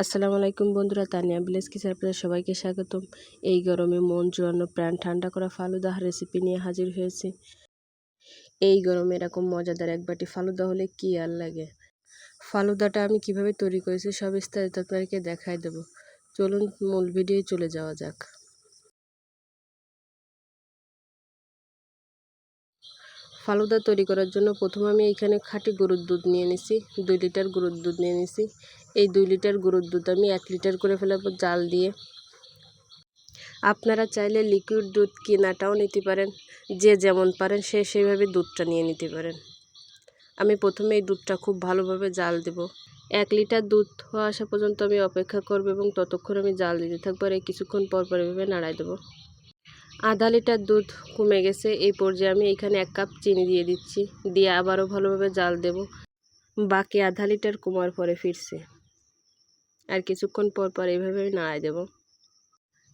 আসসালামু আলাইকুম বন্ধুরা, তানিয়া ভিলেজ কিচেন আপনাদের সবাইকে স্বাগতম। এই গরমে মন জুড়ানো প্রাণ ঠান্ডা করা ফালুদা রেসিপি নিয়ে হাজির হয়েছি। এই গরমে এরকম মজাদার এক বাটি ফালুদা হলে কি আর লাগে? ফালুদাটা আমি কীভাবে তৈরি করেছি সব বিস্তারিত আপনাদেরকে দেখাই দেব। চলুন মূল ভিডিও চলে যাওয়া যাক। ফালুদা তৈরি করার জন্য প্রথমে আমি এখানে খাঁটি গরুর দুধ নিয়ে নিছি, দুই লিটার গরুর দুধ নিয়ে নিছি। এই দুই লিটার গরুর দুধ আমি এক লিটার করে ফেলাবো জাল দিয়ে। আপনারা চাইলে লিকুইড দুধ কেনাটাও নিতে পারেন, যে যেমন পারেন সে সেইভাবে দুধটা নিয়ে নিতে পারেন। আমি প্রথমে এই দুধটা খুব ভালোভাবে জাল দেব। এক লিটার দুধ হওয়া আসা পর্যন্ত আমি অপেক্ষা করব এবং ততক্ষণ আমি জাল দিতে থাকব আর কিছুক্ষণ পর পর এভাবে নাড়াই দেবো। আধা লিটার দুধ কমে গেছে, এই পর্যায়ে আমি এখানে এক কাপ চিনি দিয়ে দিচ্ছি, দিয়ে আবারও ভালোভাবে জাল দেব। বাকি আধা লিটার কমার পরে ফিরছে। আর কিছুক্ষণ পর পর এইভাবে আমি নাড়াই দেব।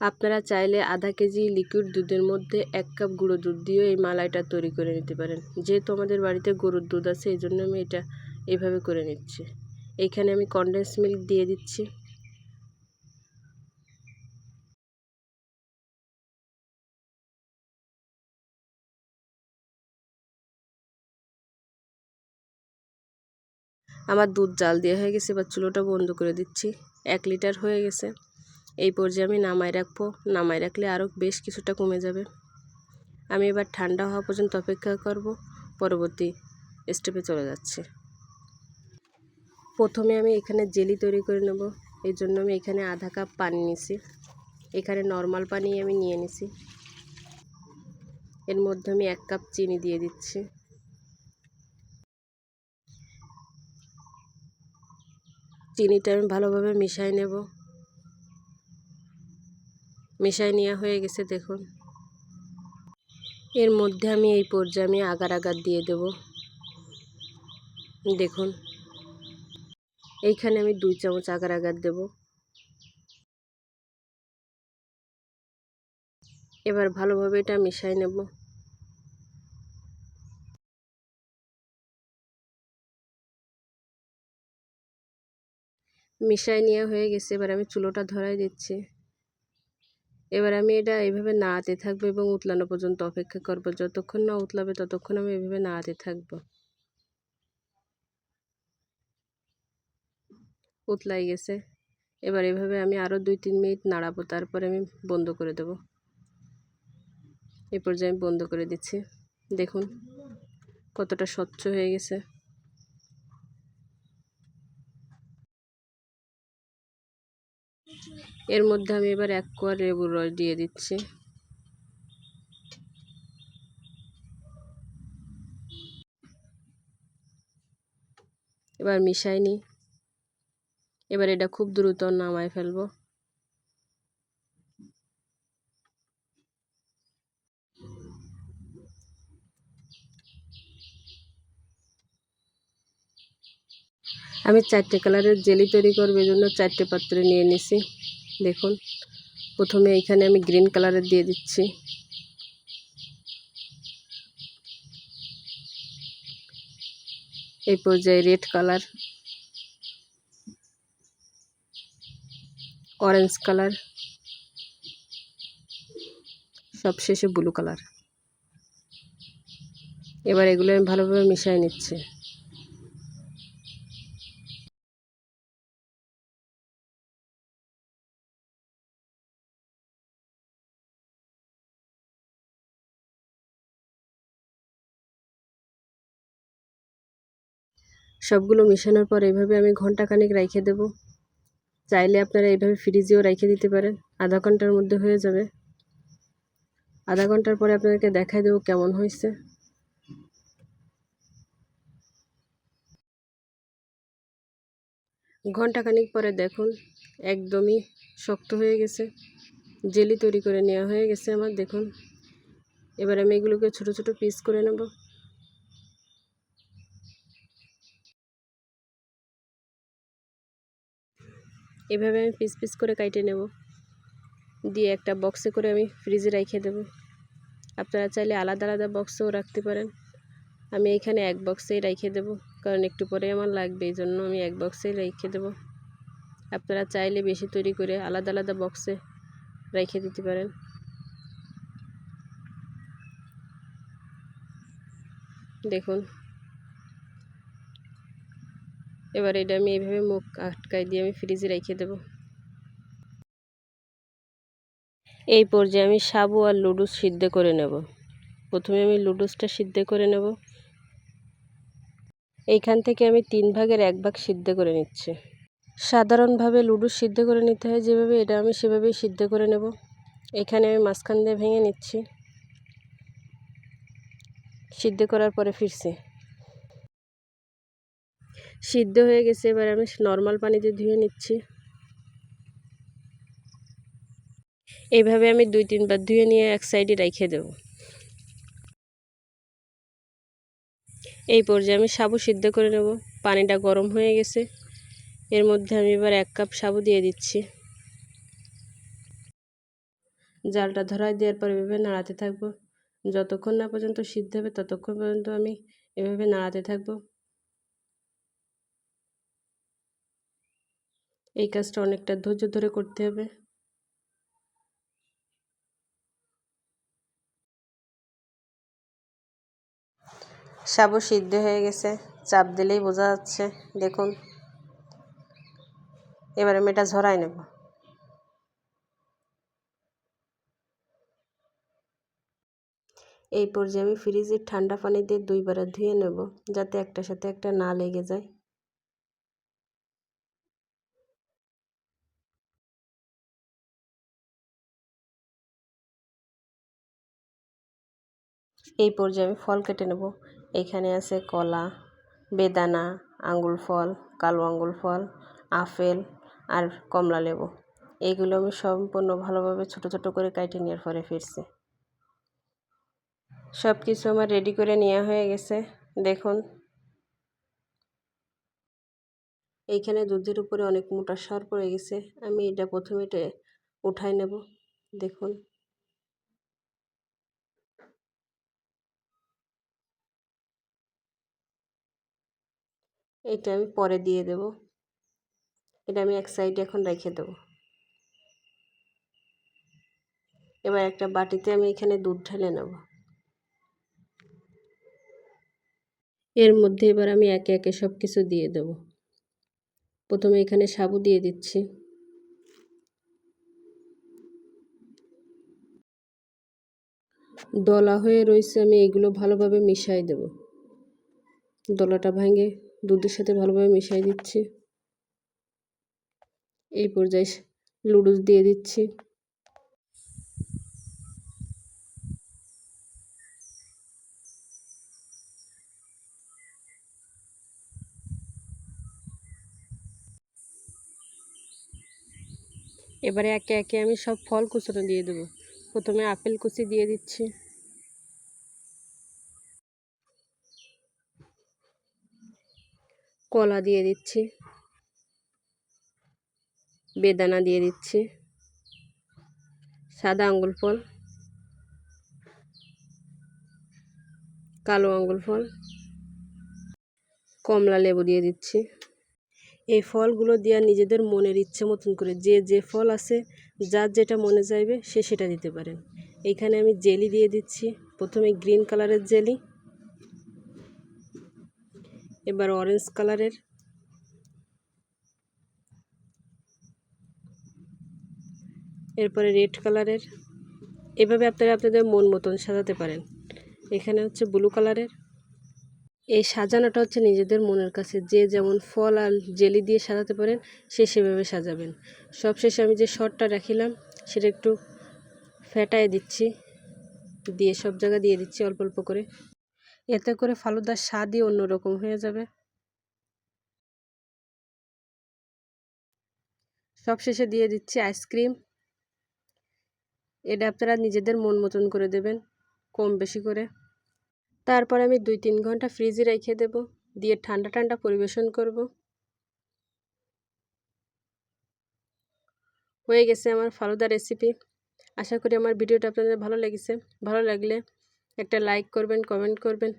আপনারা চাইলে আধা কেজি লিকুইড দুধের মধ্যে এক কাপ গুঁড়ো দুধ দিয়েও এই মালাইটা তৈরি করে নিতে পারেন। যেহেতু আমাদের বাড়িতে গরুর দুধ আছে, এই জন্য আমি এটা এইভাবে করে নিচ্ছি। এইখানে আমি কনডেন্স মিল্ক দিয়ে দিচ্ছি। আমার দুধ জাল দেওয়া হয়ে গেছে, এবার চুলোটা বন্ধ করে দিচ্ছি। এক লিটার হয়ে গেছে। এই পর্যায়ে আমি নামাই রাখব। নামাই রাখলে আরও বেশ কিছুটা কমে যাবে। আমি এবার ঠান্ডা হওয়া পর্যন্ত অপেক্ষা করব। পরবর্তী স্টেপে চলে যাচ্ছে। প্রথমে আমি এখানে জেলি তৈরি করে নেব। এই জন্য আমি এখানে আধা কাপ পানি নিছি এখানে নর্মাল পানি আমি নিয়ে নিছি। এর মধ্যে আমি এক কাপ চিনি দিয়ে দিচ্ছি। চিনিটা আমি ভালোভাবে মিশাই নেব। মিশাই নেওয়া হয়ে গেছে, দেখুন। এর মধ্যে আমি এই পর্যায়ে আমি আগার আগার দিয়ে দেব। দেখুন। এইখানে আমি দুই চামচ আগার আগার দেব। এবার ভালোভাবে এটা মিশাই নেব। মিশাই নেওয়া হয়ে গেছে, এবার আমি চুলোটা ধরাই দিচ্ছি। এবার আমি এটা এইভাবে নাড়াতে থাকব এবং উতলানো পর্যন্ত অপেক্ষা করব। যতক্ষণ না উতলাবে ততক্ষণ আমি এইভাবে নাড়াতে থাকব। উতলাই গেছে। এবার এভাবে আমি আরও দুই তিন মিনিট নাড়াবো, তারপরে আমি বন্ধ করে দেব। এই পর্যায়ে আমি বন্ধ করে দিচ্ছি। দেখুন কতটা স্বচ্ছ হয়ে গেছে। এর মধ্যে আমি এবার এক কোয়া লেবুর রস দিয়ে দিচ্ছি। এবার মিশাই এবার এটা খুব দ্রুত নামায় ফেলব। আমি চারটে কালারের জেলি তৈরি করব জন্য চারটে পাত্রে নিয়ে নিছি। দেখুন, প্রথমে এখানে আমি গ্রিন কালারের দিয়ে দিচ্ছি। এই পর্যায়ে রেড কালার, অরেঞ্জ কালার, সবশেষে ব্লু কালার। এবার এগুলো আমি ভালোভাবে মিশিয়ে নিচ্ছি। সবগুলো মেশানোর পর এইভাবে আমি ঘণ্টা খানিক রেখে দেব। চাইলে আপনারা এইভাবে ফ্রিজেও রেখে দিতে পারেন, আধা ঘণ্টার মধ্যে হয়ে যাবে। আধা ঘণ্টার পরে আপনাদেরকে দেখাই দেবো কেমন হয়েছে। ঘণ্টা খানিক পরে দেখুন, একদমই শক্ত হয়ে গেছে। জেলি তৈরি করে নেওয়া হয়ে গেছে আমার, দেখুন। এবার আমি এগুলোকে ছোট ছোট পিস করে নেব। এভাবে আমি পিস পিস করে কাইটে নেব। দিয়ে একটা বক্সে করে আমি ফ্রিজে রেখে দেব। আপনারা চাইলে আলাদা আলাদা বক্সেও রাখতে পারেন। আমি এখানে এক বক্সেই রেখে দেব, কারণ একটু পরে আমার লাগবে এই জন্য আমি এক বক্সেই রেখে দেব। আপনারা চাইলে বেশি তৈরি করে আলাদা আলাদা বক্সে রেখে দিতে পারেন। দেখুন এবার এটা আমি এইভাবে মুখ আটকাই দিয়ে আমি ফ্রিজে রেখে দেব। এই পর্যায়ে আমি সাবু আর লুডুস সিদ্ধ করে নেব। প্রথমে আমি লুডুসটা সিদ্ধ করে নেব। এইখান থেকে আমি তিন ভাগের এক ভাগ সিদ্ধ করে নিচ্ছি। সাধারণভাবে লুডুস সিদ্ধ করে নিতে হয়, যেভাবে এটা আমি সেভাবেই সিদ্ধ করে নেব। এখানে আমি মাঝখান দিয়ে ভেঙে নিচ্ছি। সিদ্ধ করার পরে ফিরছি। সিদ্ধ হয়ে গেছে, এবার আমি নর্মাল পানিতে ধুয়ে নিচ্ছি। এইভাবে আমি দুই, তিনবার ধুয়ে নিয়ে এক সাইডে রেখে দেব। এই পর্যায়ে আমি সাবু সিদ্ধ করে নেব। পানিটা গরম হয়ে গেছে। এর মধ্যে আমি এবার এক কাপ সাবু দিয়ে দিচ্ছি। জালটা ধরায় দেওয়ার পর এভাবে নাড়াতে থাকব। যতক্ষণ না পর্যন্ত সিদ্ধ হবে, ততক্ষণ পর্যন্ত আমি এভাবে নাড়াতে থাকব। এই কাজটা অনেকটা ধৈর্য ধরে করতে হবে। সাবু সিদ্ধ হয়ে গেছে, চাপ দিলেই বোঝা যাচ্ছে। দেখুন, এবার আমি এটা ঝরাই নেব। এই পর্যায়ে আমি ফ্রিজের ঠান্ডা পানি দিয়ে দুইবার ধুয়ে নেব, যাতে একটার সাথে একটা না লেগে যায়। এই পর্যায়ে আমি ফল কেটে নেব। এখানে আছে কলা, বেদানা আঙ্গুল ফল, কালো আঙ্গুল ফল, আপেল আর কমলা লেবু। এইগুলো আমি সম্পূর্ণ ভালোভাবে ছোট ছোট করে কাটে নেওয়ার পরে ফিরছি। সব কিছু আমার রেডি করে নেওয়া হয়ে গেছে। দেখুন। এইখানে দুধের উপরে অনেক মোটা সার পড়ে গেছে। আমি এটা প্রথমে উঠাই নেব। দেখুন। এটা আমি পরে দিয়ে দেব। এটা আমি এক সাইডে এখন রেখে দেব। এবার একটা বাটিতে আমি এখানে দুধ ঢেলে নেব। এর মধ্যে এবার আমি একে একে সব কিছু দিয়ে দেব। প্রথমে এখানে সাবু দিয়ে দিচ্ছি। দলা হয়ে রয়েছে, আমি এগুলো ভালোভাবে মিশাই দেব। দলাটা ভাঙে দুধের সাথে ভালোভাবে মিশাই দিচ্ছি। এই পর্যায়ে লুডুস দিয়ে দিচ্ছি। এবারে একে একে আমি সব ফল কুচনো দিয়ে দেবো। প্রথমে আপেল কুচি দিয়ে দিচ্ছি। কলা দিয়ে দিচ্ছি। বেদানা দিয়ে দিচ্ছি। সাদা আঙ্গুল ফল। কালো আঙ্গুল ফল। কমলা লেবু দিয়ে দিচ্ছি। এই ফলগুলো দেওয়া নিজেদের মনের ইচ্ছে মতন করে যে যে ফল আছে, যার যেটা মনে চাইবে সে সেটা দিতে পারেন। এইখানে আমি জেলি দিয়ে দিচ্ছি। প্রথমে গ্রিন কালারের জেলি, এবার অরেঞ্জ কালারের। এরপরে রেড কালারের। এভাবে আপনারা আপনাদের মন মতন সাজাতে পারেন। এখানে হচ্ছে ব্লু কালারের। এই সাজানোটা হচ্ছে নিজেদের মনের কাছে। যে যেমন ফল আর জেলি দিয়ে সাজাতে পারেন, সে সেভাবে সাজাবেন। সবশেষে আমি যে শর্টটা রাখিলাম, সেটা একটু ফেটায় দিচ্ছি। দিয়ে সব জায়গা দিয়ে দিচ্ছি অল্প অল্প করে। এতে করে ফালুদার স্বাদই অন্যরকম হয়ে যাবে। সবশেষে দিয়ে দিচ্ছি আইসক্রিম। এটা আপনারা নিজেদের মন মতন করে দেবেন, কম বেশি করে। তারপর আমি দুই তিন ঘণ্টা ফ্রিজে রেখে দেব, দিয়ে ঠান্ডা ঠান্ডা পরিবেশন করব। হয়ে গেছে আমার ফালুদা রেসিপি আশা করি আমার ভিডিওটা আপনাদের ভালো লেগেছে। ভালো লাগলে একটা লাইক করবেন কমেন্ট করবেন।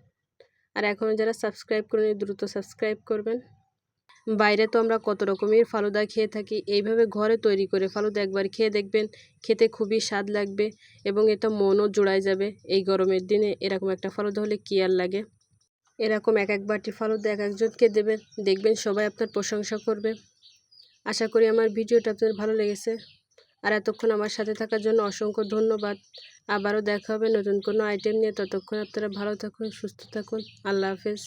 আর এখনও যারা সাবস্ক্রাইব করেন দ্রুত সাবস্ক্রাইব করবেন। বাইরে তো আমরা কত রকমের ফালুদা খেয়ে থাকি, এইভাবে ঘরে তৈরি করে ফালুদা একবার খেয়ে দেখবেন, খেতে খুবই স্বাদ লাগবে এবং এটা মনও জোড়ায় যাবে। এই গরমের দিনে এরকম একটা ফালুদা হলে কী আর লাগে? এরকম এক এক বাটি ফালুদা এক একজনকে দেবেন, দেখবেন সবাই আপনার প্রশংসা করবে। আশা করি আমার ভিডিওটা আপনার ভালো লেগেছে। আর এতক্ষণ আমার সাথে থাকার জন্য অসংখ্য ধন্যবাদ। আবারও দেখা হবে নতুন কোনো আইটেম নিয়ে। ততক্ষণ আপনারা ভালো থাকুন, সুস্থ থাকুন। আল্লাহ হাফেজ।